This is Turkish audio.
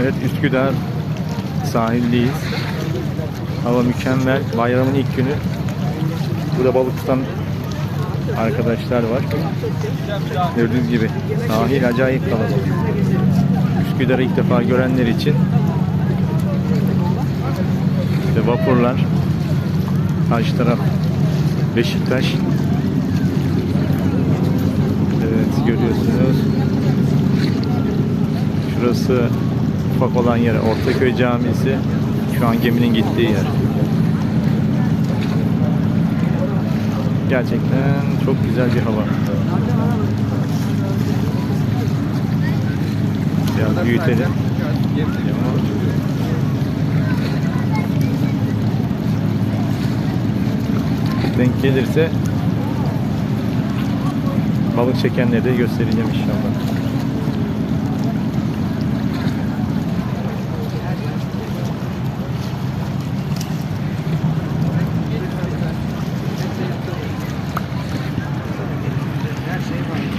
Evet Üsküdar sahildeyiz. Hava mükemmel. Bayramın ilk günü. Burada balık tutan arkadaşlar var. Gördüğünüz gibi sahil acayip kalabalık. Üsküdar'ı ilk defa görenler için işte vapurlar karşı taraf Beşiktaş. Evet görüyorsunuz. Şurası ufak olan yer Ortaköy Camisi. Şu an geminin gittiği yer. Gerçekten çok güzel bir hava. Biraz büyütelim denk gelirse balık çekenleri de göstereceğim inşallah. Her şey.